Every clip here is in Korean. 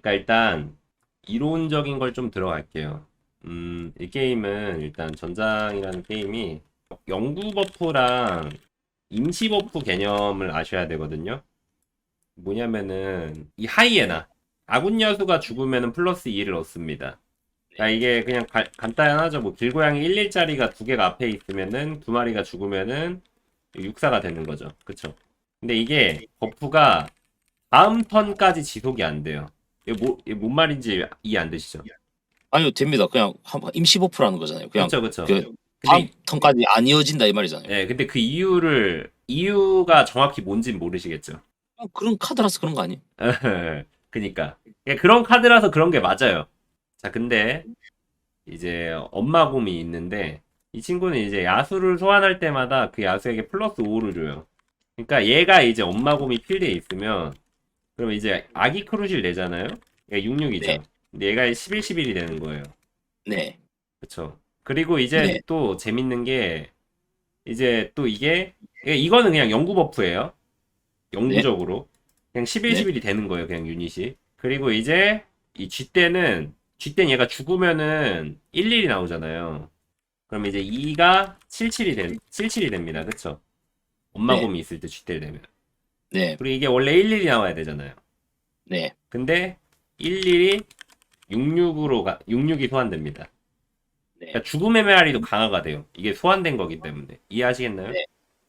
그러니까 일단 이론적인 걸 좀 들어갈게요. 음, 이 게임은 일단 전장이라는 게임이 영구 버프랑 임시 버프 개념을 아셔야 되거든요. 뭐냐면은 이 하이에나 아군 야수가 죽으면은 플러스 2를 얻습니다. 그러니까 이게 그냥 가- 간단하죠. 뭐 길고양이 11짜리가 두 개가 앞에 있으면은 두 마리가 죽으면은 육사가 되는 거죠. 그쵸? 근데 이게 버프가 다음 턴까지 지속이 안 돼요. 이게 뭐, 이게 뭔 말인지 이해 안 되시죠? 아니요 됩니다. 그냥 한- 임시 버프라는 거잖아요. 그냥 그쵸, 그쵸. 그 다음 근데, 턴까지 안 이어진다 이 말이잖아요. 예, 근데 그 이유를, 이유가 정확히 뭔진 모르시겠죠. 그냥 그런 카드라서 그런 거 아니에요? 그니까. 그러니까 그런 카드라서 그런 게 맞아요. 자, 근데, 이제, 엄마 곰이 있는데, 이 친구는 이제 야수를 소환할 때마다 그 야수에게 플러스 5를 줘요. 그러니까 얘가 이제 엄마 곰이 필드에 있으면, 그러면 이제 아기 크루실 내잖아요? 그러니까 66이죠. 네. 근데 얘가 11, 11이 되는 거예요. 네. 그쵸. 그리고 이제 네. 또 재밌는 게, 이제 또 이게, 이거는 그냥 영구 버프예요. 영구적으로. 그냥 11, 네. 11이 되는 거예요. 그냥 유닛이. 그리고 이제 이 G 때는, G 때는 얘가 죽으면은 11이 나오잖아요. 그럼 이제 2가 77이 된, 77이 됩니다. 그쵸? 엄마 곰이 있을 때 G 때를 되면. 네. 그리고 이게 원래 11이 나와야 되잖아요. 네. 근데 11이 66으로 가, 66이 소환됩니다. 네. 그러니까 죽음의 메아리도 강화가 돼요. 이게 소환된 거기 때문에. 이해하시겠나요? 네.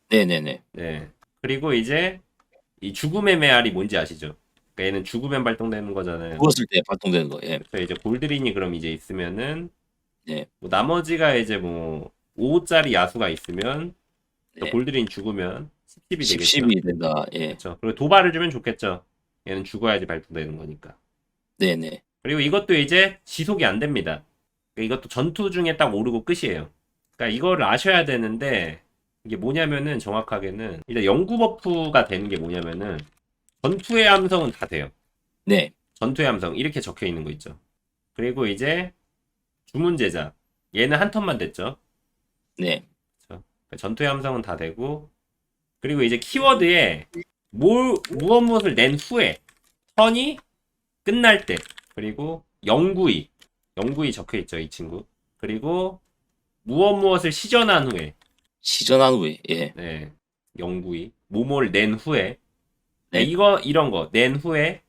네. 네. 네. 네. 그리고 이제 이 죽음의 메아리 뭔지 아시죠? 그러니까 얘는 죽으면 발동되는 거잖아요. 죽었을 때 발동되는 거. 예. 그래서 이제 골드린이 그럼 이제 있으면은 네. 뭐 나머지가 이제 뭐 5짜리 야수가 있으면 또 네. 골드린 죽으면 10이 되겠죠. 10이 된다. 예. 그렇죠. 그리고 도발을 주면 좋겠죠. 얘는 죽어야지 발동되는 거니까. 네. 네. 그리고 이것도 이제 지속이 안 됩니다. 그러니까 이것도 전투 중에 딱 오르고 끝이에요. 그러니까 이거를 아셔야 되는데 이게 뭐냐면은 정확하게는 일단 영구 버프가 되는 게 뭐냐면은 전투의 함성은 다 돼요. 네. 전투의 함성 이렇게 적혀 있는 거 있죠. 그리고 이제 주문 제작 얘는 한 턴만 됐죠. 네. 그러니까 전투의 함성은 다 되고 그리고 이제 키워드에 뭘 무엇 무엇을 낸 후에 턴이 끝날 때 그리고 영구이 영구이 적혀 있죠 이 친구 그리고 무엇 무엇을 시전한 후에 시전한 후에. 예. 네 영구이 뭐뭘 낸 후에 네. 이거 이런 거 낸 후에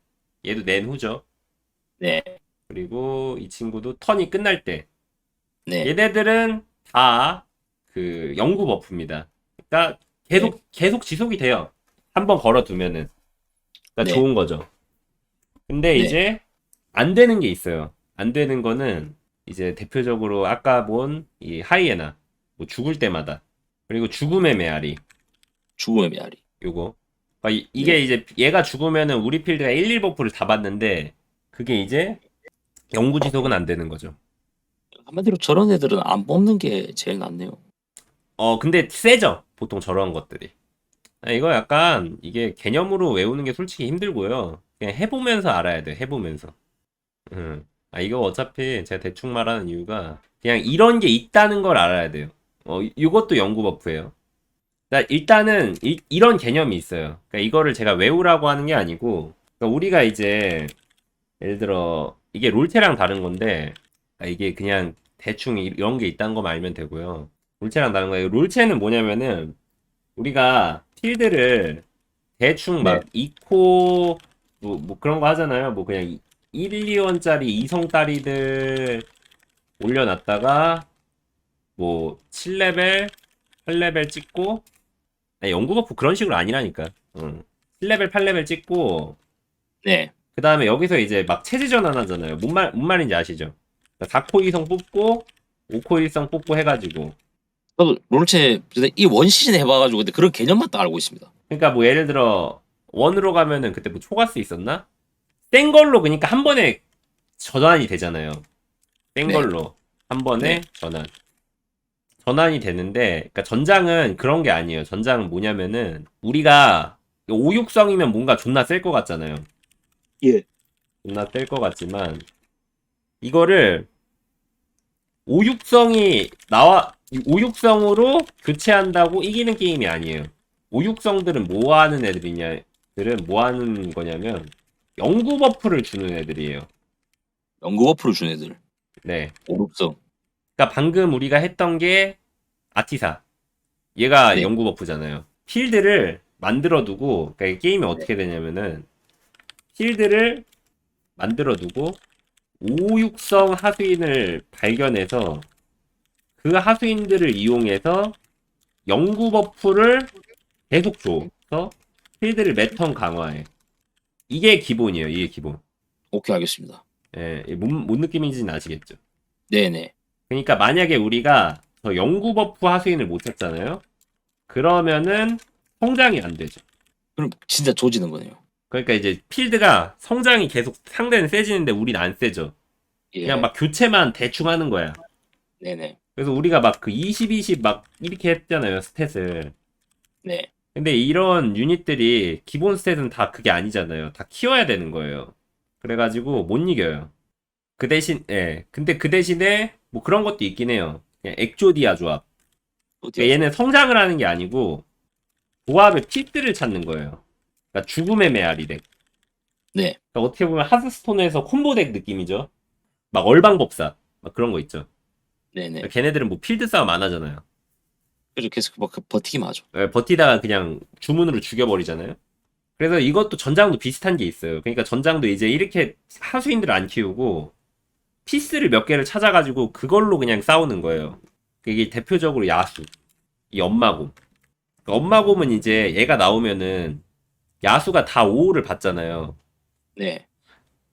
얘도 낸 후죠 네. 그리고 이 친구도 턴이 끝날 때 네. 얘네들은 다 그 영구 버프입니다. 그러니까 계속 계속 지속이 돼요. 한번 걸어두면은 그러니까 네. 좋은 거죠. 근데 네. 이제 안 되는 게 있어요. 안 되는 거는 이제 대표적으로 아까 본 이 하이에나 뭐 죽을 때마다 그리고 죽음의 메아리 죽음의 메아리. 요거 그러니까 이- 이게 이제 얘가 죽으면은 우리 필드가 1, 1 버프를 다 받는데 그게 이제 영구 지속은 안 되는 거죠. 한마디로 저런 애들은 안 뽑는 게 제일 낫네요. 어, 근데 세죠. 보통 저런 것들이. 아, 이거 약간 이게 개념으로 외우는 게 솔직히 힘들고요. 그냥 해보면서 알아야 돼. 해보면서. 음. 아, 이거 어차피 제가 대충 말하는 이유가 그냥 이런 게 있다는 걸 알아야 돼요. 어, 이- 이것도 연구 버프예요. 그러니까 일단은 이, 이런 개념이 있어요. 그러니까 이거를 제가 외우라고 하는 게 아니고 그러니까 우리가 이제 예를 들어 이게 롤테랑 다른 건데 아, 이게 그냥 대충 이런 게 있다는 것만 알면 되고요. 롤체랑 다른 거예요. 롤체는 뭐냐면은 우리가 필드를 대충 막 2코 뭐, 뭐 그런 거 하잖아요. 뭐 그냥 1, 2원짜리 이성 딸이들 올려놨다가 뭐 7레벨, 8레벨 찍고 아니, 연구 버프 그런 식으로 아니라니까. 응. 7레벨, 8레벨 찍고 네. 그 다음에 여기서 이제 막 체제 전환하잖아요. 뭔 말, 뭔 말인지 아시죠? 4코 이성 뽑고 5코 이성 뽑고 해가지고 저도 롤체 이원 시즌 해봐가지고 근데 그런 개념만 딱 알고 있습니다. 그러니까 뭐 예를 들어 원으로 가면은 그때 뭐 초가스 있었나? 센 걸로 그러니까 한 번에 전환이 되잖아요. 센 네. 걸로 한 번에 네. 전환. 전환이 되는데 그러니까 전장은 그런 게 아니에요. 전장은 뭐냐면은 우리가 오육성이면 뭔가 존나 셀 것 같잖아요. 예. 존나 셀 것 같지만 이거를 오육성이 나와 오육성으로 교체한다고 이기는 게임이 아니에요. 오육성들은 뭐 하는 애들이냐? 들은 뭐 하는 거냐면 영구 버프를 주는 애들이에요. 연구 버프를 준 애들. 네. 오륙성. 그러니까 방금 우리가 했던 게 아티사. 얘가 네. 영구 버프잖아요. 필드를 만들어 두고 그러니까 이 게임이 어떻게 되냐면은 필드를 만들어 두고 5육성 하수인을 발견해서 그 하수인들을 이용해서 영구 버프를 계속 줘. 그래서 필드를 매턴 강화해. 이게 기본이에요. 이게 기본. 오케이 알겠습니다. 예, 이뭔 뭔 느낌인지는 아시겠죠? 네네. 그러니까 만약에 우리가 저 영구 버프 하수인을 못 찾잖아요. 그러면은 성장이 안 되죠. 그럼 진짜 조지는 거네요. 그러니까 이제 필드가 성장이 계속 상대는 세지는데 우린 안 세죠. 예. 그냥 막 교체만 대충 하는 거야. 네네. 그래서 우리가 막 그 20, 20 막 이렇게 했잖아요, 스탯을. 네. 근데 이런 유닛들이 기본 스탯은 다 그게 아니잖아요. 다 키워야 되는 거예요. 그래가지고 못 이겨요. 그 대신, 예. 근데 그 대신에 뭐 그런 것도 있긴 해요. 그냥 액조디아 조합. 그러니까 얘는 성장을 하는 게 아니고 조합의 필드를 찾는 거예요. 그러니까 죽음의 메아리 덱. 네. 그러니까 어떻게 보면 하스스톤에서 콤보 덱 느낌이죠. 막 얼방법사 막 그런 거 있죠. 네네. 그러니까 걔네들은 뭐 필드 싸움 안 하잖아요. 그래서 계속 막 버티기만 하죠. 예, 버티다가 그냥 주문으로 죽여버리잖아요. 그래서 이것도 전장도 비슷한 게 있어요. 그러니까 전장도 이제 이렇게 하수인들을 안 키우고 피스를 몇 개를 찾아가지고 그걸로 그냥 싸우는 거예요. 이게 대표적으로 야수, 이 엄마곰. 그러니까 엄마곰은 이제 얘가 나오면은 야수가 다 5호를 받잖아요. 네.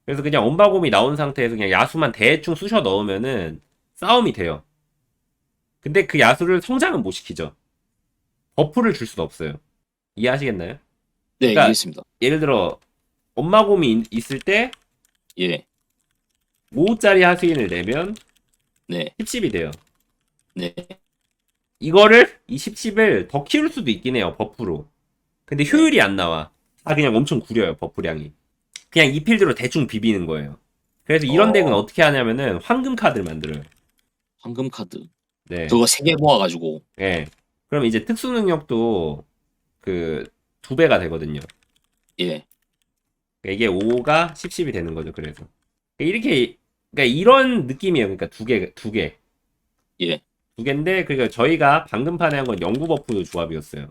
그래서 그냥 엄마곰이 나온 상태에서 그냥 야수만 대충 쑤셔 넣으면은 싸움이 돼요. 근데 그 야수를 성장은 못 시키죠. 버프를 줄 수는 없어요. 이해하시겠나요? 네, 그러니까- 이해했습니다. 예를 들어 엄마 곰이 있- 있을 때 예. 5짜리 하수인을 내면 네. 10십이 돼요. 네. 이거를 이 10십을 더 키울 수도 있긴 해요. 버프로. 근데 효율이 안 나와. 아 그냥 엄청 구려요. 버프량이. 그냥 이 필드로 대충 비비는 거예요. 그래서 이런 어. 덱은 어떻게 하냐면은 황금 카드를 만들어요. 황금 카드. 네. 그거 세 개 모아가지고. 예. 그럼 이제 특수 능력도 그 두 배가 되거든요. 예. 그러니까 이게 5가 10, 10이 되는 거죠. 그래서 이렇게 그러니까 이런 느낌이에요. 그러니까 두 개, 두 개. 예. 두 개인데 그러니까 저희가 방금 판에 한 건 영구 버프 조합이었어요.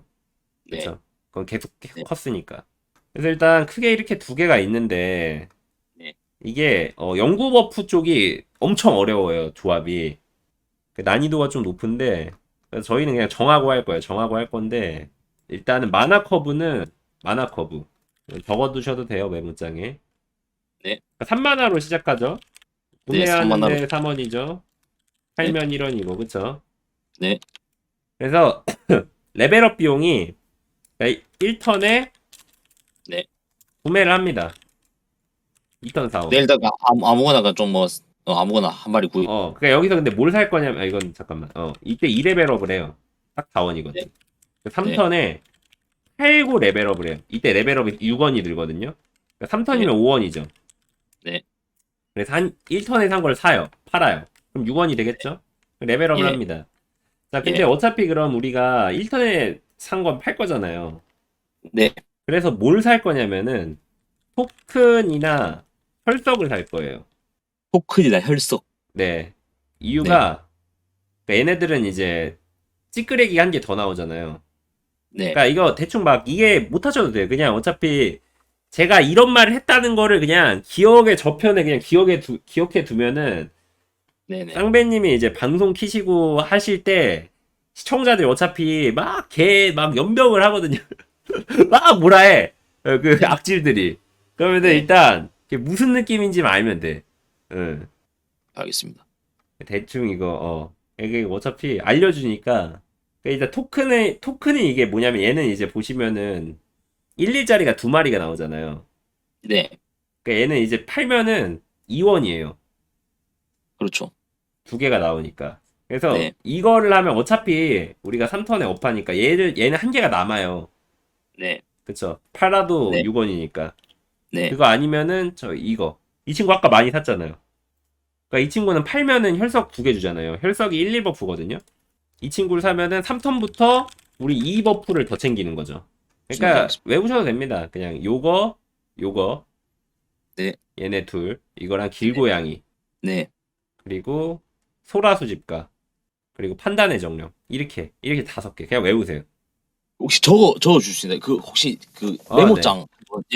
네. 그렇죠. 그건 계속 네. 컸으니까. 그래서 일단 크게 이렇게 두 개가 있는데 네. 이게 어, 영구 버프 쪽이 엄청 어려워요. 조합이 그 난이도가 좀 높은데 저희는 그냥 정하고 할 거예요. 정하고 할 건데 일단은 마나 커브는 마나 커브 적어두셔도 돼요 메모장에. 네. 3만화로 시작하죠. 네, 구매하는데 3원이죠. 팔면 1원이고 그쵸? 네. 그래서 레벨업 비용이 1턴에 네. 구매를 합니다. 2턴 4원. 내일 다가 아무, 아무거나 좀 뭐 어, 아무거나 한 마리 구입. 어, 그러니까 여기서 근데 뭘 살 거냐면 아, 이건 잠깐만. 어, 이때 2레벨업을 해요. 딱 4원이거든. 네. 3턴에 8고 레벨업을 해요. 이때 레벨업이 6원이 들거든요. 그러니까 3턴이면 네. 5원이죠. 네. 그래서 한 1턴에 산 걸 사요. 팔아요. 그럼 6원이 되겠죠? 레벨업을 예. 합니다. 자, 근데 예. 어차피 그럼 우리가 1턴에 산 건 팔 거잖아요. 네. 그래서 뭘 살 거냐면은 토큰이나 혈석을 살 거예요. 포크이나 혈석. 네. 이유가 얘네들은 이제 찌끄레기 한 개 더 나오잖아요. 네. 그러니까 이거 대충 막 이해 못 하셔도 돼요. 그냥 어차피 제가 이런 말을 했다는 거를 그냥 기억에 저편에 그냥 기억에 두, 기억해 두면은 네네. 쌍배님이 이제 방송 키시고 하실 때 시청자들이 어차피 막 개 막 연병을 하거든요. 막 뭐라 해. 어, 그 악질들이. 그러면 은 네. 일단 무슨 느낌인지 알면 돼. 응. 알겠습니다. 대충 이거 어 이게 어차피 알려주니까 그러니까 일단 토큰의 토큰이 이게 뭐냐면 얘는 이제 보시면은 1, 2짜리가 두 마리가 나오잖아요. 네. 그러니까 얘는 이제 팔면은 2원이에요. 그렇죠. 두 개가 나오니까. 그래서 네. 이거를 하면 어차피 우리가 3턴에 업하니까 얘를 얘는 한 개가 남아요. 네. 그쵸? 팔아도 네. 6원이니까. 네. 그거 아니면은 저 이거. 이 친구 아까 많이 샀잖아요. 그러니까 이 친구는 팔면은 혈석 두 개 주잖아요. 혈석이 1, 2버프거든요. 이 친구를 사면은 3턴부터 우리 2버프를 더 챙기는 거죠. 그러니까. 외우셔도 됩니다. 그냥 요거, 요거, 네. 얘네 둘. 이거랑 길고양이. 네. 그리고 소라 수집가. 그리고 판단의 정령. 이렇게 이렇게 다섯 개. 그냥 외우세요. 혹시 적어 적어 주시나요? 그 혹시 그 아, 메모장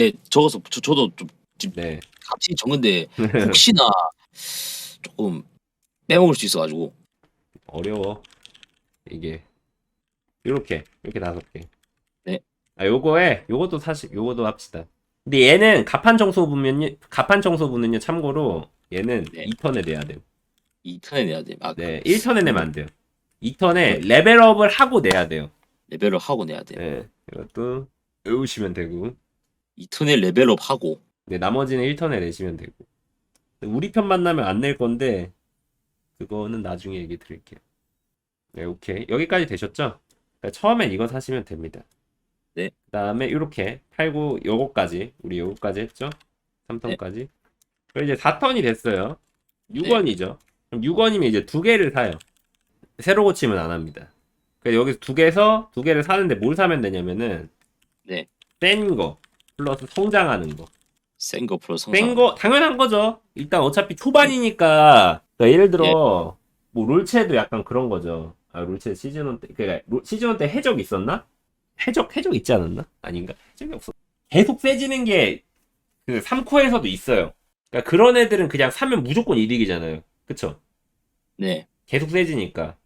예 적어서 저, 저도 좀 네. 같이 적는데 혹시나 조금 빼먹을 수 있어가지고 어려워. 이게 요렇게 이렇게 다섯 개. 네. 아 요거에 요것도 사실 요것도 합시다. 근데 얘는 가판 청소부면요 가판 청소부는요 참고로 얘는 네. 2턴에 내야 돼요. 2턴에 내야 돼. 아, 네, 1턴에 내면 안 돼요. 2턴에 네. 레벨업을 하고 내야 돼요. 레벨업 하고 내야 돼. 네, 이것도 외우시면 되고. 2턴에 레벨업 하고 네, 나머지는 1턴에 내시면 되고. 우리 편 만나면 안 낼 건데 그거는 나중에 얘기 드릴게요. 네, 오케이. 여기까지 되셨죠? 그러니까 처음엔 이거 사시면 됩니다. 네. 그 다음에 이렇게 팔고 요거까지 우리 요거까지 했죠? 3턴까지. 그리고 이제 4턴이 됐어요. 6원이죠. 그럼 6원이면 이제 두 개를 사요. 새로 고침은 안 합니다. 그래서 여기서 두 개서 두 개를 사는데 뭘 사면 되냐면은 네. 센거 플러스 성장하는 거. 센거 프로 성장. 센거 당연한 거죠. 일단 어차피 초반이니까 그러니까 예를 들어 뭐 롤체도 약간 그런 거죠. 아 롤체 시즌 1 때, 그러니까 롤- 시즌 1때 해적 있었나? 해적 해적 있지 않았나? 아닌가? 해적이 없어. 계속 세지는 게 그 3코에서도 있어요. 그러니까 그런 애들은 그냥 사면 무조건 이득이잖아요. 그쵸? 네. 계속 세지니까.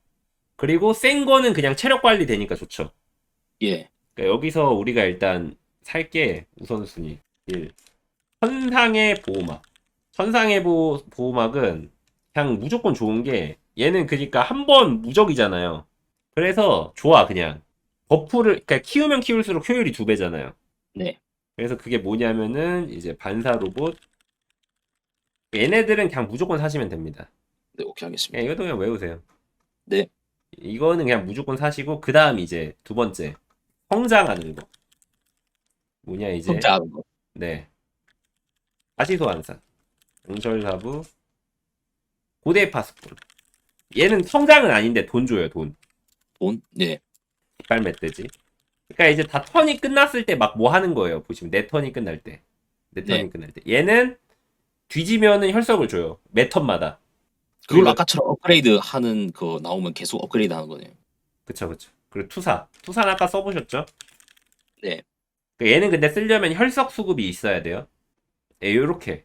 그리고 센 거는 그냥 체력 관리 되니까 좋죠. 예. 그러니까 여기서 우리가 일단 살게 우선순위 1. 천상의 보호막. 천상의 보, 보호막은 그냥 무조건 좋은 게 얘는 그러니까 한 번 무적이잖아요. 그래서 좋아 그냥. 버프를 그러니까 키우면 키울수록 효율이 두 배잖아요. 네. 그래서 그게 뭐냐면은 이제 반사 로봇 얘네들은 그냥 무조건 사시면 됩니다. 네, 오케이 하겠습니다. 그냥 이것도 그냥 외우세요. 네. 이거는 그냥 무조건 사시고 그 다음 이제 두 번째 성장하는 거. 뭐냐 이제 성장하는 거. 네. 아시소환사, 응설사부, 고대 파스꾼. 얘는 성장은 아닌데 돈 줘요 돈. 돈. 네. 이빨 멧돼지. 그러니까 이제 다 턴이 끝났을 때 막 뭐 하는 거예요. 보시면 내 턴이 끝날 때, 내 턴이 네. 끝날 때. 얘는 뒤지면은 혈석을 줘요. 매 턴마다. 그걸 아까처럼 업그레이드 하는 거 나오면 계속 업그레이드 하는 거네요. 그쵸 그쵸. 그리고 투사. 투사는 아까 써보셨죠? 네. 그 얘는 근데 쓰려면 혈석 수급이 있어야 돼요. 예, 요렇게.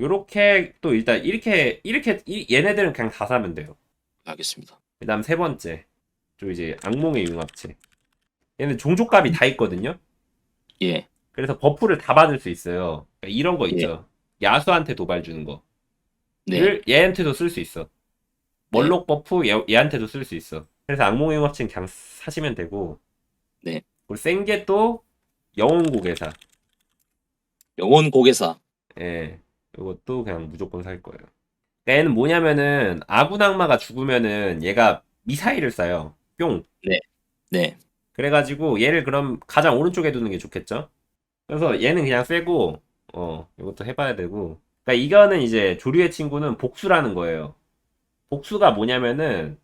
요렇게 또 일단 이렇게 이렇게 이- 얘네들은 그냥 다 사면 돼요. 알겠습니다. 그다음 세 번째. 좀 이제 악몽의 융합체. 얘는 종족값이 다 있거든요. 예. 그래서 버프를 다 받을 수 있어요. 그러니까 이런 거 있죠. 야수한테 도발 주는 거. 네. 를 얘한테도 쓸 수 있어. 멀록 버프 얘, 얘한테도 쓸 수 있어. 그래서 악몽의 융합체는 그냥 사시면 되고. 네. 그리고 센 게 또 영혼 고개사. 영원 고개사. 예. 이것도 그냥 무조건 살 거예요. 그러니까 얘는 뭐냐면은 아군 악마가 죽으면은 얘가 미사일을 쏴요. 뿅. 네. 그래가지고 얘를 그럼 가장 오른쪽에 두는 게 좋겠죠? 그래서 얘는 그냥 세고 어 이것도 해봐야 되고. 그러니까 이거는 이제 조류의 친구는 복수라는 거예요. 복수가 뭐냐면은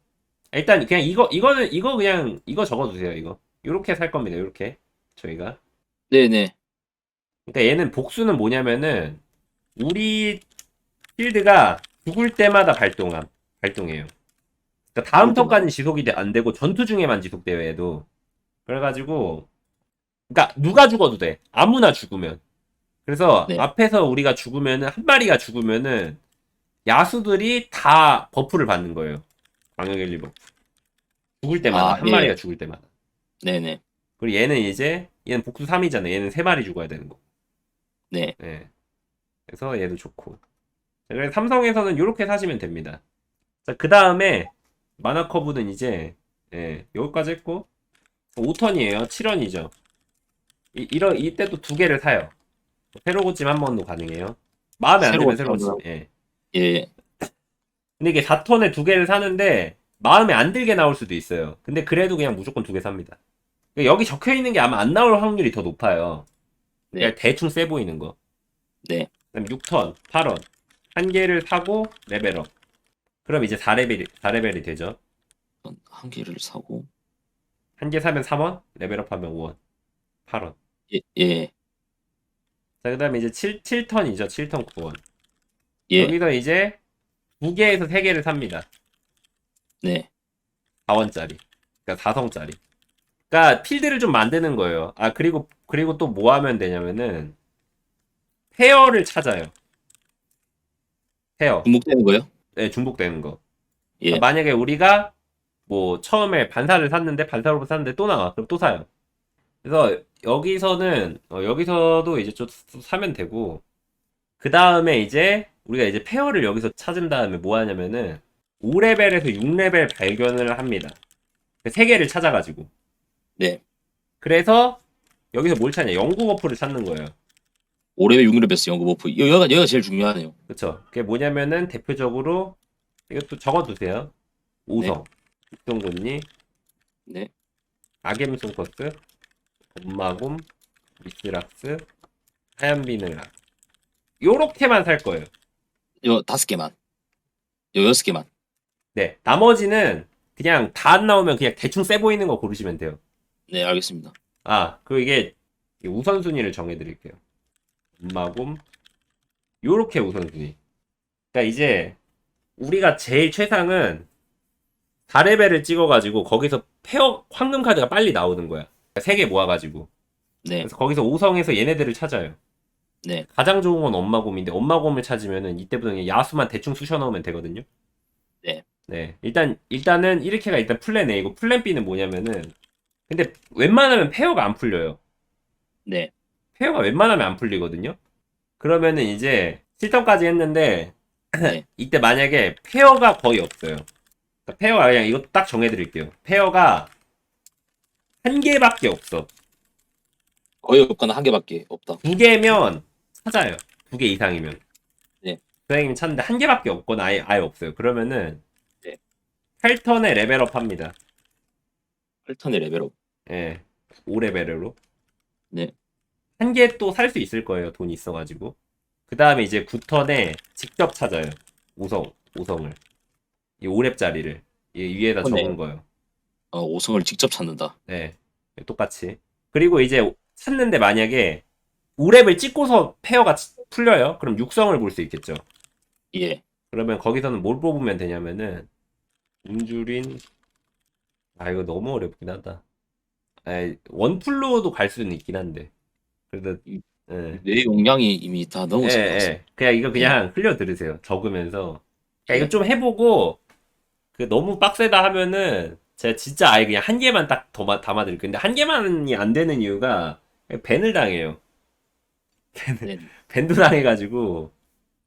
일단 그냥 이거 이거는 이거 그냥 이거 적어주세요. 이거 이렇게 살 겁니다. 이렇게 저희가. 네네. 그러니까 얘는 복수는 뭐냐면은 우리 필드가 죽을 때마다 발동함 발동해요. 그러니까 다음 때마다. 턴까지는 지속이 돼- 안 되고 전투 중에만 지속돼요. 얘도. 그래가지고 그러니까 누가 죽어도 돼. 아무나 죽으면. 그래서 네. 앞에서 우리가 죽으면은 한 마리가 죽으면은 야수들이 다 버프를 받는 거예요. 광역의 리 버프. 죽을 때마다 아, 한 예. 마리가 죽을 때마다. 네네. 그리고 얘는 이제 얘는 복수 3이잖아요. 얘는 3마리 죽어야 되는 거. 네. 네. 그래서 얘도 좋고. 자, 그래서 삼성에서는 이렇게 사시면 됩니다. 자, 그 다음에 만화 커브는 이제 예, 여기까지 했고 5턴이에요. 7원이죠. 이, 이런 이때 또두 개를 사요. 새로 고침 한 번도 가능해요. 마음에 안 들면 새로 고침. 예. 예. 근데 이게 4턴에 두 개를 사는데 마음에 안 들게 나올 수도 있어요. 근데 그래도 그냥 무조건 두 개 삽니다. 그러니까 여기 적혀 있는 게 아마 안 나올 확률이 더 높아요. 네. 그냥 대충 세 보이는 거. 네. 그다음 6턴, 8원. 한 개를 사고 레벨업. 그럼 이제 4레벨이 4레벨이 되죠. 한 개를 사고. 한 개 사면 3원, 레벨업 하면 5원. 8원. 예. 예. 자, 그 다음에 이제 7, 7턴이죠. 7턴 9원. 예. 여기서 이제 2개에서 3개를 삽니다. 네. 4원짜리. 그러니까 4성짜리. 그러니까 필드를 좀 만드는 거예요. 아, 그리고 그리고 또 뭐 하면 되냐면은 페어를 찾아요. 페어. 중복되는 거요? 네, 중복되는 거. 예. 그러니까 만약에 우리가 뭐 처음에 반사를 샀는데 반사로 샀는데 또 나와. 그럼 또 사요. 그래서 여기서는 어, 여기서도 이제 좀 사면 되고 그 다음에 이제 우리가 이제 페어를 여기서 찾은 다음에 뭐 하냐면은 5레벨에서 6레벨 발견을 합니다. 그세 개를 찾아가지고. 네. 그래서 여기서 뭘 찾냐? 영구 버프를 찾는 거예요. 5레벨 6레벨스 연구 버프. 여- 여기가 여기가 제일 중요하네요. 그쵸? 그게 뭐냐면은 대표적으로 이것도 적어두세요. 오성, 육동군니, 네. 아겜 송커스, 엄마곰, 미스락스, 하얀비늘락. 요렇게만 살 거예요. 요 다섯 개만. 요 여섯 개만. 네. 나머지는 그냥 다 안 나오면 그냥 대충 세 보이는 거 고르시면 돼요. 네, 알겠습니다. 아, 그리고 이게 우선순위를 정해드릴게요. 엄마곰, 요렇게 우선순위. 그러니까 이제 우리가 제일 최상은 4레벨을 찍어가지고 거기서 페어 황금 카드가 빨리 나오는 거야. 3개 모아가지고. 네. 그래서 거기서 5성에서 얘네들을 찾아요. 네. 가장 좋은 건 엄마곰인데 엄마곰을 찾으면은 이때부터 그냥 야수만 대충 쑤셔 넣으면 되거든요. 네. 네. 일단 일단은 이렇게가 일단 플랜 A고 플랜 B는 뭐냐면은 근데 웬만하면 페어가 안 풀려요. 네. 페어가 웬만하면 안 풀리거든요. 그러면은 이제 7턴까지 했는데 네. 이때 만약에 페어가 거의 없어요. 그러니까 페어가 그냥 이것도 딱 정해드릴게요. 페어가 한 개밖에 없어. 거의 없거나 한 개밖에 없다. 두 개면 찾아요. 두 개 이상이면. 네. 선생님이 찾는데 한 개밖에 없거나 아예, 아예 없어요. 그러면은 네. 8턴에 레벨업 합니다. 8턴의 레벨업. 예. 5레벨으로. 네. 한 개 또 살 수 있을 거예요. 돈 있어가지고. 그 다음에 이제 9턴에 직접 찾아요. 5성, 5성을. 이 5렙짜리를. 이 위에다 어, 네. 적은 거예요. 어, 5성을 직접 찾는다. 네. 똑같이. 그리고 이제 찾는데 만약에 5렙을 찍고서 페어가 치- 풀려요. 그럼 6성을 볼 수 있겠죠. 예. 그러면 거기서는 뭘 뽑으면 되냐면은 음주린 아 이거 너무 어렵긴 하다. 아, 원풀로도 갈 수는 있긴 한데 그래도 음. 예. 뇌 용량이 이미 다 예, 넘어서 것 같습니다. 예. 그냥 이거 그냥 흘려 들으세요. 적으면서 그러니까 이거 예. 좀 해보고 그 너무 빡세다 하면은 제가 진짜 아예 그냥 한 개만 딱 더 담아드릴 건데 한 개만이 안 되는 이유가 밴을 당해요. 네. 밴드 당해가지고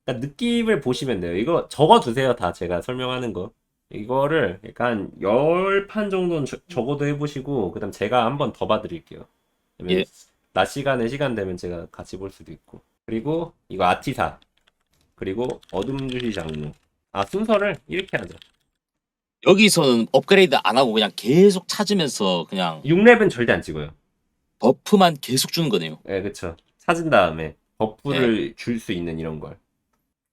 그러니까 느낌을 보시면 돼요. 이거 적어두세요. 다 제가 설명하는 거. 이거를 약간 10판 정도는 저- 적어도 해보시고 그 다음 제가 한번 더 봐드릴게요. 그러면 예. 낮 시간에 시간 되면 제가 같이 볼 수도 있고 그리고 이거 아티사 그리고 어둠 주시 장로 아 순서를 이렇게 하죠. 여기서는 업그레이드 안 하고 그냥 계속 찾으면서 그냥 6렙은 절대 안 찍어요. 버프만 계속 주는 거네요. 예, 그쵸. 찾은 다음에 버프를 줄 수 있는 이런 걸.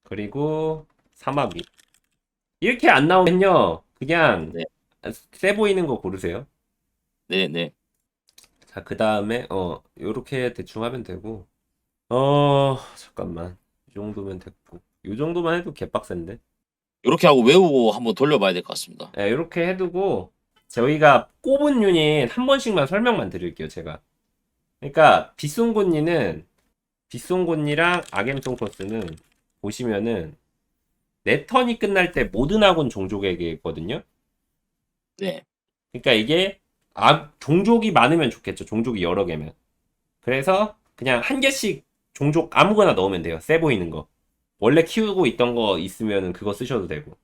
그리고 사마귀. 이렇게 안 나오면요, 그냥 네. 세 보이는 거 고르세요. 네, 네. 자, 그 다음에 어, 요렇게 대충 하면 되고. 어, 잠깐만. 이 정도면 됐고. 요 정도만 해도 개빡센데. 이렇게 하고 외우고 한번 돌려봐야 될 것 같습니다. 예, 요렇게 해두고 저희가 꼽은 유닛 한 번씩만 설명만 드릴게요, 제가. 그러니까 빗송곳니는 빗송곳니랑 아겜송커스는 보시면은 네 턴이 끝날 때 모든 아군 종족에게거든요. 네. 그러니까 이게 아, 종족이 많으면 좋겠죠. 종족이 여러 개면. 그래서 그냥 한 개씩 종족 아무거나 넣으면 돼요. 세 보이는 거. 원래 키우고 있던 거 있으면은 그거 쓰셔도 되고.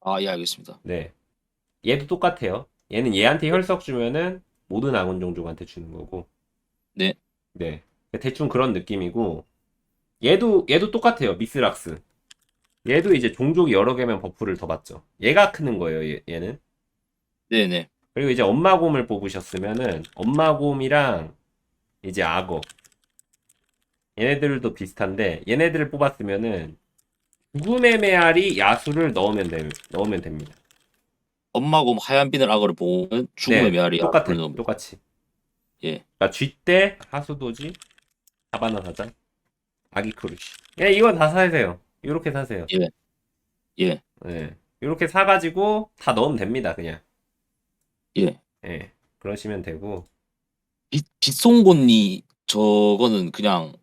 아, 예, 알겠습니다. 네. 얘도 똑같아요. 얘는 얘한테 혈석 주면은 모든 아군 종족한테 주는 거고. 네. 네. 대충 그런 느낌이고. 얘도 얘도 똑같아요. 미스락스. 얘도 이제 종족이 여러 개면 버프를 더 받죠. 얘가 크는 거예요. 얘, 얘는. 네, 네. 그리고 이제 엄마 곰을 뽑으셨으면은 엄마 곰이랑 이제 악어. 얘네들도 비슷한데 얘네들을 뽑았으면은 죽음의 메아리 야수를 넣으면 돼, 넣으면 됩니다. 엄마 곰 하얀 비늘 악어를 보면 죽음의 네, 메아리 똑같아. 넣으면 똑같이. 예. 그러니까 쥐때 하수도지 사바나 사자. 아기 크루시. 예, 이거 다 사세요. 이렇게 사세요. 예. 예. 이렇게 사가지고 다 넣으면 됩니다, 그냥. 예. 예. 그러시면 되고. 빛, 빛송곳니 저거는 그냥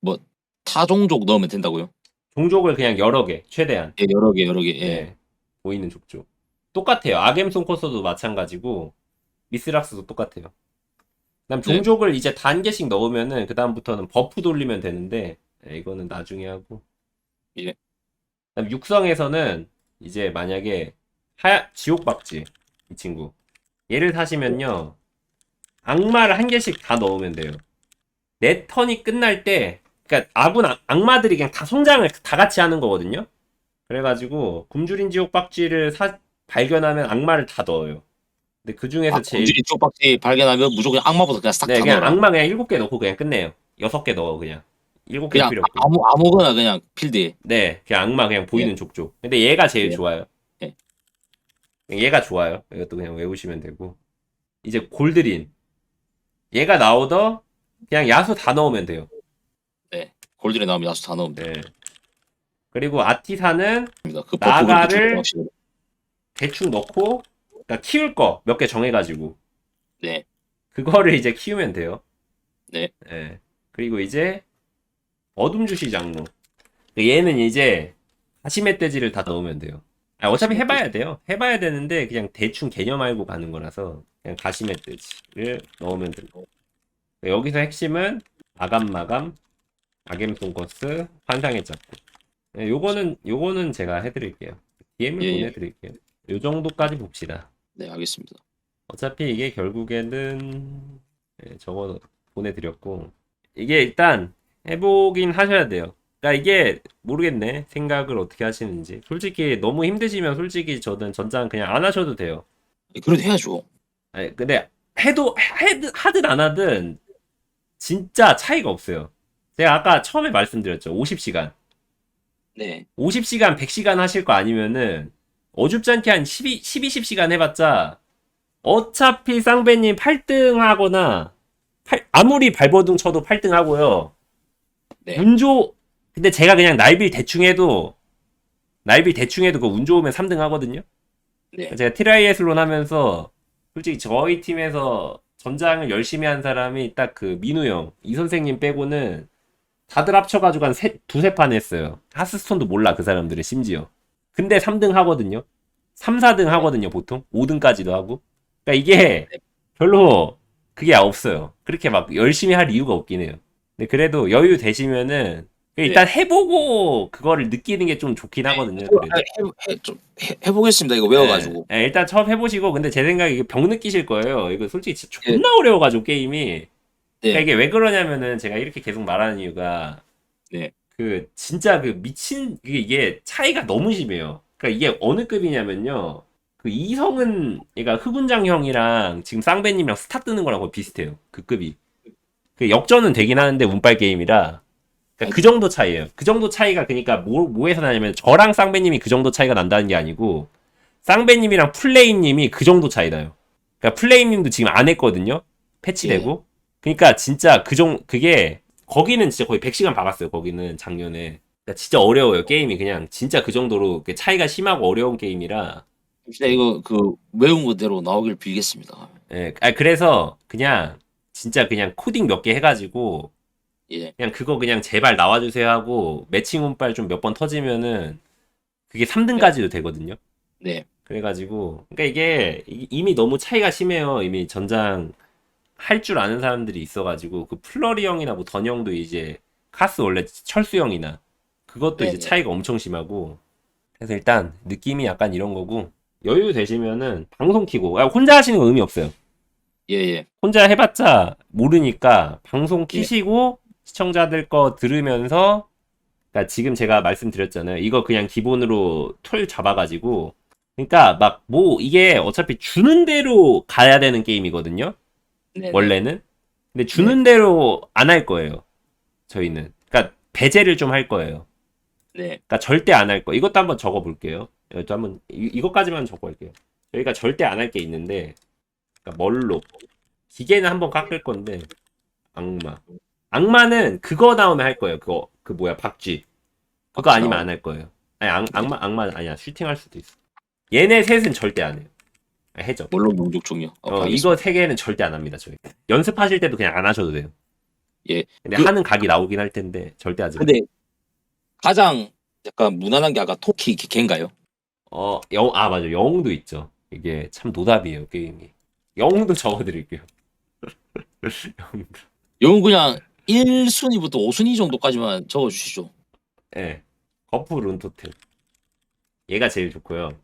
뭐 타종족 넣으면 된다고요? 종족을 그냥 여러 개, 최대한. 예, 여러 개 여러 개. 예. 예. 보이는 족족. 똑같아요. 아겜송 코스도 마찬가지고, 미스락스도 똑같아요. 그다음 네. 종족을 이제 단 개씩 넣으면은, 그다음부터는 버프 돌리면 되는데, 예, 이거는 나중에 하고. 예. 그다음 육성에서는, 이제 만약에, 하, 지옥박쥐, 이 친구. 얘를 사시면요, 악마를 한 개씩 다 넣으면 돼요. 내 턴이 끝날 때, 그러니까 아군 악- 악마들이 그냥 다 성장을 다 같이 하는 거거든요. 그래가지고 굶주린 지옥 박쥐를 사, 발견하면 악마를 다 넣어요. 근데 그 중에서 아, 제일 공주리 쪽박쥐 발견하면 무조건 악마부터 그냥 싹네다 그냥 넣어라. 악마 그냥 일곱 개 넣고 그냥 끝내요. 여섯 개 넣어 그냥 일곱 개 그냥 필요 없고. 아무 아무거나 그냥 필드에. 네 그냥 악마 그냥 보이는 족족. 근데 얘가 제일 예. 좋아요. 예. 얘가 좋아요. 이것도 그냥 외우시면 되고 이제 골드린 얘가 나오더 그냥 야수 다 넣으면 돼요. 골드에 나오면 야수 다 넣으면 네. 그리고 아티사는. 그 나가를-. 대충 넣고 그러니까 키울 거 몇 개 정해가지고 네. 그거를 이제 키우면 돼요. 네. 예. 그리고 이제 어둠 주시 장로. 얘는 이제 가시멧돼지를 다 넣으면 돼요. 아, 어차피 해봐야 돼요. 해봐야 되는데 그냥 대충 개념 알고 가는 거라서 그냥 가시멧돼지를 넣으면 되고 여기서 핵심은 아감 마감, 아겜 송코스, 환상의 짝꿍. 네, 요거는 요거는 제가 해드릴게요. DM을 예, 예. 보내드릴게요. 요 정도까지 봅시다. 네, 알겠습니다. 어차피 이게 결국에는 예, 저거 보내드렸고 이게 일단 해보긴 하셔야 돼요. 그러니까 이게 모르겠네 생각을 어떻게 하시는지 솔직히 너무 힘드시면 솔직히 저는 전장 그냥 안 하셔도 돼요. 그래도 해야죠. 아니, 근데 해도 해, 하든 안 하든 진짜 차이가 없어요. 제가 아까 처음에 말씀드렸죠 50시간 네. 50시간 100시간 하실 거 아니면은 어줍잖게 한 12, 12, 10시간 해봤자 어차피 쌍배님 8등 하거나 팔- 아무리 발버둥 쳐도 8등 하고요. 네. 운 좋, 근데 제가 그냥 날빌 대충 해도 날빌 대충 해도 그 운 좋으면 3등 하거든요. 네. 제가 트라이애슬론 하면서 솔직히 저희 팀에서 전장을 열심히 한 사람이 딱 그 민우 형, 이 선생님 빼고는 다들 합쳐가지고 한 세, 두세 판 했어요. 하스스톤도 몰라, 그 사람들은 심지어. 근데 3등 하거든요. 3, 4등 하거든요, 보통. 5등까지도 하고. 그러니까 이게 별로 그게 없어요. 그렇게 막 열심히 할 이유가 없긴 해요. 근데 그래도 여유 되시면은 일단 해보고 그거를 느끼는 게 좀 좋긴 하거든요. 그래도. 해, 해, 좀 해, 해보겠습니다. 이거 외워가지고. 네, 네, 일단 처음 해보시고 근데 제 생각에 이게 병 느끼실 거예요. 이거 솔직히 진짜 존나 어려워가지고 게임이. 그러니까 네. 이게 왜 그러냐면은 제가 이렇게 계속 말하는 이유가 네. 그 진짜 그 미친 이게, 이게 차이가 너무 심해요. 그러니까 이게 어느 급이냐면요. 그 이성은 그러니까 흑운장 형이랑 지금 쌍배님이랑 스타 뜨는 거랑 거의 비슷해요. 그 급이. 그 역전은 되긴 하는데 운빨 게임이라. 그러니까 그 정도 차이예요. 그 정도 차이가 그러니까 뭐 뭐에서 나냐면 저랑 쌍배님이 그 정도 차이가 난다는 게 아니고 쌍배님이랑 플레이님이 그 정도 차이 나요. 그러니까 플레이님도 지금 안 했거든요. 패치되고. 그러니까 진짜 그 정, 그게, 거기는 진짜 거의 100시간 박았어요, 거기는 작년에. 그러니까 진짜 어려워요, 게임이. 그냥 진짜 그 정도로 그 차이가 심하고 어려운 게임이라. 진짜 이거 그 외운 그대로 나오길 빌겠습니다. 예, 아, 그래서 그냥, 진짜 그냥 코딩 몇 개 해가지고, 예. 그냥 그거 그냥 제발 나와주세요 하고, 매칭 운빨 좀 몇 번 터지면은, 그게 3등까지도 되거든요. 네. 그래가지고, 그러니까 이게 이- 이미 너무 차이가 심해요. 이미 전장 할 줄 아는 사람들이 있어가지고, 그 플러리 형이나 뭐 던 형도 이제 카스 원래 철수 형이나 그것도 이제 네네. 차이가 엄청 심하고, 그래서 일단 느낌이 약간 이런 거고, 여유 되시면은 방송 키고, 아, 혼자 하시는 거 의미 없어요. 예, 예. 혼자 해봤자 모르니까 방송 예. 키시고 시청자들 거 들으면서 그러니까 지금 제가 말씀드렸잖아요. 이거 그냥 기본으로 툴 잡아가지고 그러니까 막 뭐 이게 어차피 주는 대로 가야 되는 게임이거든요. 네. 원래는. 근데 주는 대로 안 할 거예요. 저희는. 그러니까 배제를 좀 할 거예요. 네. 그러니까 절대 안 할 거. 이것도 한번 적어 볼게요. 이것도 한번 이, 이것까지만 적어 볼게요. 저희가 절대 안 할 게 있는데 그러니까 멀로 기계는 한번 깎을 건데 악마 악마는 그거 나오면 할 거예요. 그거 그 뭐야 박쥐. 그거 아니면. 안 할 거예요. 아니 악, 악마 악마 아니야 슈팅 할 수도 있어. 얘네 셋은 절대 안 해요. 아, 해적. 물론 용족 종류. 어, 어. 이거 세 개는 절대 안 합니다. 저희 연습하실 때도 그냥 안 하셔도 돼요. 예. 근데 그- 하는 각이 나오긴 할 텐데 절대 하지 마. 근데 가장 약간 무난한 게 아까 토끼 기- 걔인가요? 어, 영, 아, 맞아. 영웅도 있죠. 이게 참 노답이에요, 게임이. 영웅도 적어드릴게요. 영웅도. 영은 그냥 1순위부터 5순위 정도까지만 적어 주시죠. 예. 거프 룬토템. 얘가 제일 좋고요.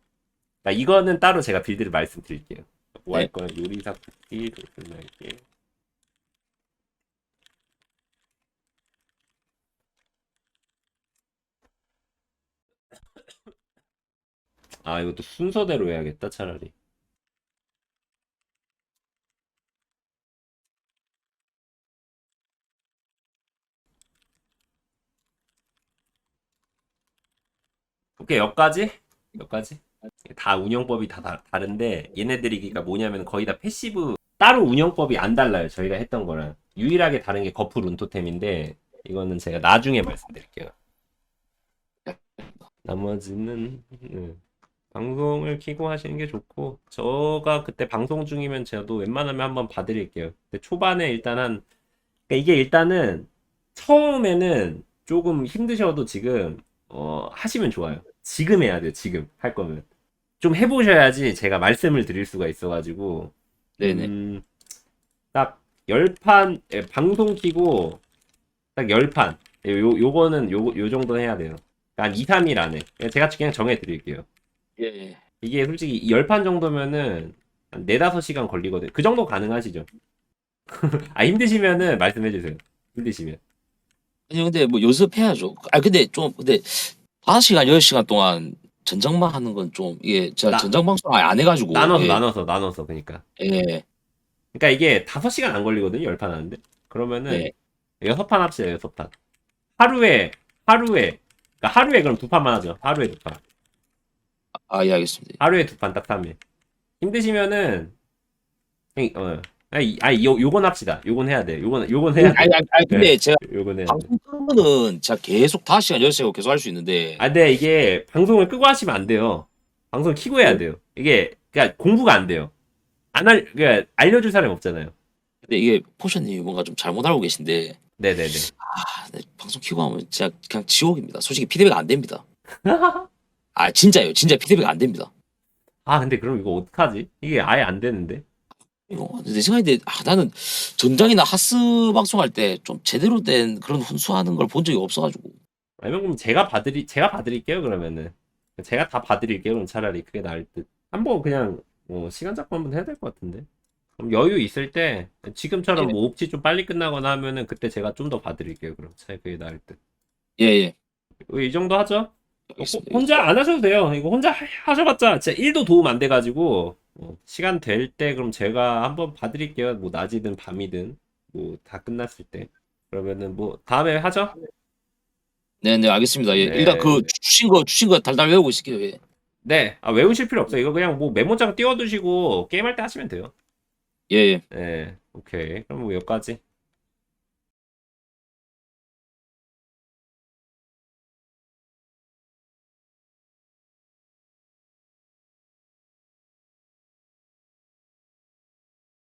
나 이거는 따로 제가 빌드를 말씀드릴게요. 뭐 할 네. 거야? 요리사 쿠키, 돌날개. 아, 이것도 순서대로 해야겠다, 차라리. 오케이, 여기까지? 여기까지? 다 운영법이 다, 다 다른데 얘네들이 그러니까 뭐냐면 거의 다 패시브 따로 운영법이 안 달라요. 저희가 했던 거랑 유일하게 다른 게 거프 룬토템인데 이거는 제가 나중에 말씀드릴게요. 나머지는 네. 방송을 키고 하시는 게 좋고 저가 그때 방송 중이면 저도 웬만하면 한번 봐드릴게요. 근데 초반에 일단 한 그러니까 이게 일단은 처음에는 조금 힘드셔도 지금 어, 하시면 좋아요. 지금 해야 돼요. 지금 할 거면 좀 해보셔야지 제가 말씀을 드릴 수가 있어가지고 네네. 음, 딱 열판 예, 방송 키고 딱 열판 요 요거는 요, 요 정도 해야 돼요. 한 2, 3일 안에 제가 그냥 정해 드릴게요. 예, 예. 이게 솔직히 열판 정도면은 한 4, 5시간 걸리거든요. 그 정도 가능하시죠? 아 힘드시면은 말씀해 주세요. 힘드시면. 아니 근데 뭐 연습해야죠. 아 근데 좀 근데 5시간 10시간 동안 전장만 하는 건 좀 이게 제가 나- 전장 방송 아예 안 해가지고 나눠서 예, 나눠서 나눠서 그러니까. 예. 그러니까 이게 5시간 안 걸리거든요. 열판 하는데. 그러면은 네. 여섯 판 합시다. 여섯 판. 하루에 하루에 그러니까 하루에 그럼 두 판만 하죠. 하루에 두 판. 아예 알겠습니다. 하루에 두 판 딱 3일. 힘드시면은 어. 아니, 아니 요 요건 합시다. 요건 해야 돼. 요건 요건 해야 돼. 아니, 아니, 아니 근데 제가 요건 해야 돼. 방송 거는 제가 계속 5시간 10시간 계속 할 수 있는데 아, 근데 이게 방송을 끄고 하시면 안 돼요. 방송을 키고 해야 돼요. 이게 그러니까 공부가 안 돼요. 안 알, 그러니까 알려줄 사람이 없잖아요. 근데 이게 포션님이 뭔가 좀 잘못 알고 계신데 네네네. 아, 네, 방송 키고 하면 진짜 그냥 지옥입니다. 솔직히 피드백 안 됩니다. 아 진짜요. 진짜 피드백 안 됩니다. 아, 근데 그럼 이거 어떡하지? 이게 아예 안 되는데. 이거. 내 생각인데 아, 나는 전장이나 하스 방송할 때 좀 제대로 된 그런 훈수하는 걸 본 적이 없어가지고. 아니면 그럼 제가 봐드리 제가 봐드릴게요 그러면은. 제가 다 봐드릴게요 그럼 차라리. 그게 나을 듯. 한번 그냥 뭐 시간 잡고 한번 해야 될 것 같은데. 그럼 여유 있을 때 지금처럼 예. 뭐 옵치 좀 빨리 끝나거나 하면은 그때 제가 좀 더 봐드릴게요 그럼. 차라리 그게 나을 예예. 듯이 정도 하죠? 알겠습니다. 혼자 안 하셔도 돼요. 이거 혼자 하- 하셔봤자 진짜 1도 도움 안 돼가지고 어, 시간 될 때 그럼 제가 한번 봐드릴게요 뭐 낮이든 밤이든 뭐 다 끝났을 때 그러면은 뭐 다음에 하죠 네네 알겠습니다. 예, 네. 일단 그 주신 거 주신 거 달달 외우고 있을게요. 예. 네, 아, 외우실 필요 없어요. 이거 그냥 뭐 메모장 띄워두시고 게임할 때 하시면 돼요. 예, 예. 네, 오케이. 그럼 뭐 여기까지.